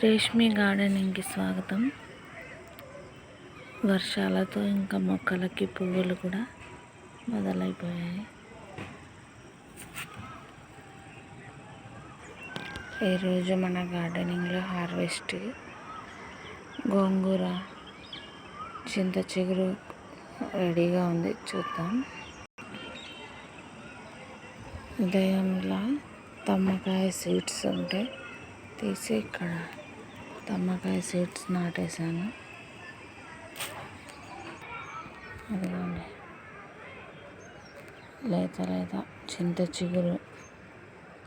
రేష్మి గార్డెనింగ్కి స్వాగతం. వర్షాలతో ఇంకా మొక్కలకి పువ్వులు కూడా మొదలైపోయాయి. ఈరోజు మన గార్డెనింగ్లో హార్వెస్ట్ గోంగూర చింత చిగురు రెడీగా ఉంది. చూద్దాం. ఉదయంలో తమ్మకాయ సీడ్స్ ఉంటే తీసి ఇక్కడ తమ్మకాయ సీడ్స్ నాటేశాను. అదిగోండి. లేత లేత చింత చిగురు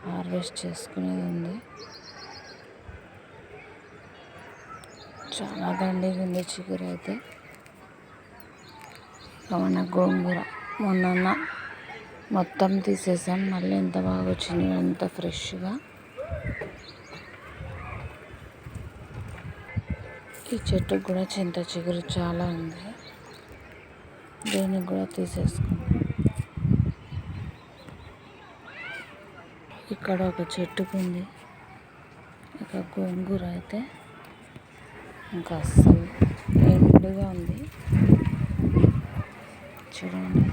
హార్వెస్ట్ చేసుకునేది ఉంది. చాలా దండిగా ఉంది చిగురు అయితే. మన గోంగూర మొన్న మొత్తం తీసేసాం. మళ్ళీ ఎంత బాగా వచ్చింది అంత ఫ్రెష్గా ఈ చెట్టుకు కూడా చింత చిగురు చాలా ఉంది. దీన్ని కూడా తీసేసుకున్నాం ఇక్కడ ఒక చెట్టుకు ఉంది. ఇక గోంగూర అయితే ఇంకా అస్సలు ఎండుగా ఉంది. చూడండి.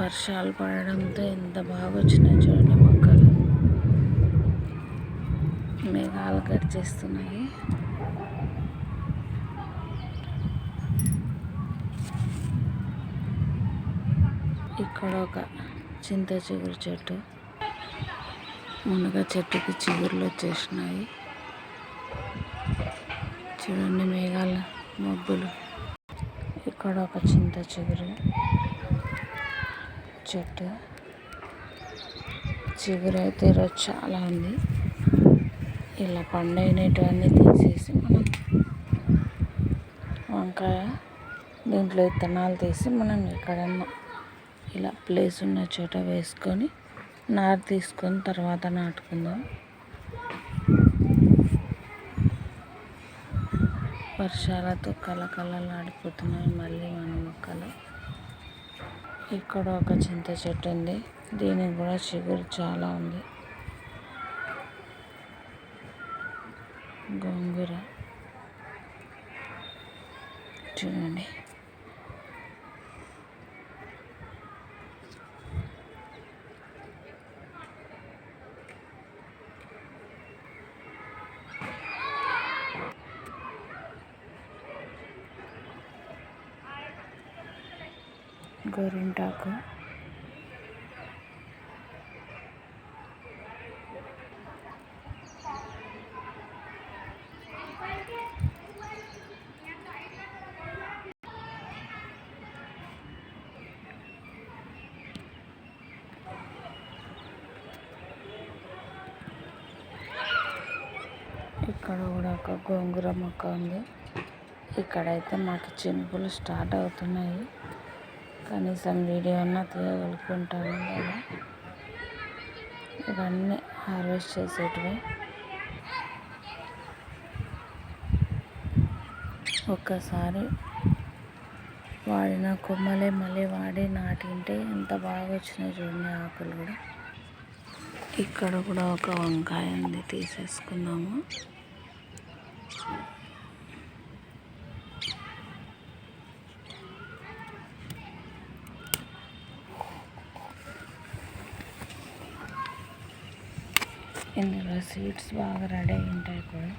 వర్షాలు పడడంతో ఎంత బాగా వచ్చినాయి చూడండి మొక్కలు. మేఘాలు గడిచేస్తున్నాయి ఇక్కడ ఒక చింత చిగురు చెట్టు. మునగ చెట్టుకి చిగురులు వచ్చేసినాయి. చూడండి మేఘాల మబ్బులు. ఇక్కడ ఒక చింత చిగురు. చెట్టు. చిగురైతే ఈరోజు చాలా ఉంది. ఇలా పండైనటువన్నీ తీసేసి మనం వంకాయ దీంట్లో విత్తనాలు తీసి మనం ఎక్కడన్నా ఇలా ప్లేస్ ఉన్న చోట వేసుకొని నారు తీసుకొని తర్వాత నాటుకుందాం. వర్షాలతో కలకలలాడిపోతున్నాయి మళ్ళీ మన మొక్కలు. ఇక్కడ ఒక చింత చెట్టు ఉంది. దీనికి కూడా చిగురు చాలా ఉంది. గోంగూర. చూడండి. గోరింటాకు. ఇక్కడ కూడా ఒక గోంగూర మొక్క ఉంది. ఇక్కడైతే మాకు చినుకులు స్టార్ట్ అవుతున్నాయి. కనీసం వీడియో అన్నా తీయగలుగుతుంటాను కదా. ఇవన్నీ హార్వెస్ట్ చేసేటివి. ఒక్కసారి వాడిన కొమ్మలే మళ్ళీ వాడి నాటింటే ఎంత బాగా వచ్చినాయి చూడండి ఆకులు కూడా. ఇక్కడ కూడా ఒక వంకాయ ఉంది తీసేసుకున్నాము. ఇందులో స్వీట్స్ బాగా రెడీ అయి ఉంటాయి కూడా